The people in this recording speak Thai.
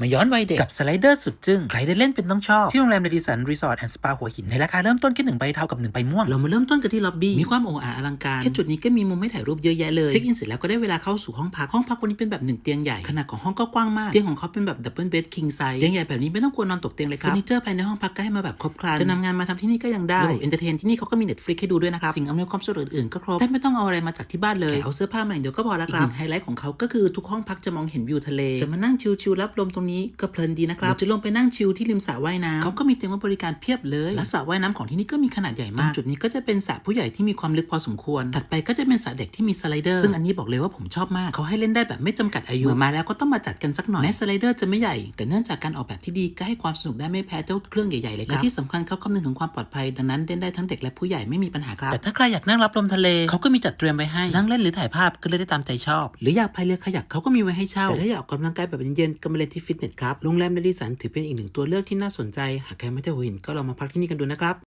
มาย้อนวัยเด็กกับสไลเดอร์สุดจึง้งใครได้เล่นเป็นต้องชอบ ที่โรงแรมเรดิสันรีสอร์ทแอนด์สปาหัวหินในราคาเริ่มต้นแค่หนึ่งใบเท่ากับหนึ่งใบม่วง เรามาเริ่มต้นกันที่ล็อบบี้ มีความโอ้อาอลังการ แค่จุดนี้ก็มีมุมให้ถ่ายรูปเยอะแยะเลย เช็คอินเสร็จแล้วก็ได้เวลาเข้าสู่ห้องพัก ห้องพักวันนี้เป็นแบบหนึ่งเตียงใหญ่ ขนาดของห้องก็กว้างมาก เตียงของเขาเป็นแบบดับเบิลเบดคิงไซส์เตียงใหญ่แบบนี้ไม่ต้องกลัวนอนตกเตียงเลยครับเฟอร์นิเจอร์ภายในห้องพักก็ให้มาแบบครบครันจะนำงานมาทำที่นี่ก็ยังได้เอนเตอร์เทนที่นี่เขาก็มีเน็ตฟลิกให้ดูด้วยนะครับสิ่งอำนวยความสะดวกอื่นๆก็ครบแทบไม่ต้องเอาอะไรมาจากที่บ้านเลยแค่เอาเสื้อผ้ามาอย่างเดียวก็พอแล้วครับอีกหนึ่งไฮไลท์ของเขาก็คือทุกห้องพักจะมองเห็นวิวทะเลจะมานั่งชิลๆรับลมตรงนี้ก็เพลินดีนะครับหรือจะลงไปนั่งชิลที่ริมสระว่ายน้ำเขาก็มีเตียงไว้บริการเพียบเลยและสระว่ายน้ำของที่นี่ก็มีขนาดใหญ่มาก จุดนี้ก็จะเป็นสระผู้ใหญ่ที่มีความลึกพอสมควร ถัดไปก็จะเป็นสระเด็กที่มีสไลเดอร์ซึ่งอันนี้บอกเลยว่าผมชอบมากเขาให้เล่นได้แบบไม่จำกัดอายุเมื่อมาแล้วก็ต้องมาจัดกันสักหน่อยแม้สไลเดอร์จะไม่ใหญ่ แต่เนื่องจากการออกแบบที่ดีก็ให้ความสนุกได้ไม่แพ้เจ้าเครื่องใหญ่ๆเลยครับและที่สำคัญเขาคำนึงถึงความปลอดภัยดังนั้นเล่นได้ทั้งเด็กและผู้ใหญ่ไม่มีปัญหาครับแต่ถ้าใครอยากนั่งรับลมทะเลเขาก็มีจัดเตรียมไว้ให้จะนั่งเล่นหรือถ่ายภาพก็เล่นได้ตามใจชอบ หรืออยากพายเรือขยักเขาก็มีไว้ให้เช่าแต่ถ้าอยากออกกำลังกายแบบเย็นๆก็มาเล่นที่ฟิตเนสครับ โรงแรมเดลิสันถือเป็นอีกหนึ่งตัวเลือกที่น่าสนใจ หากใครไม่ได้หัวหินก็ลองมาพักที่นี่กันดูนะครับ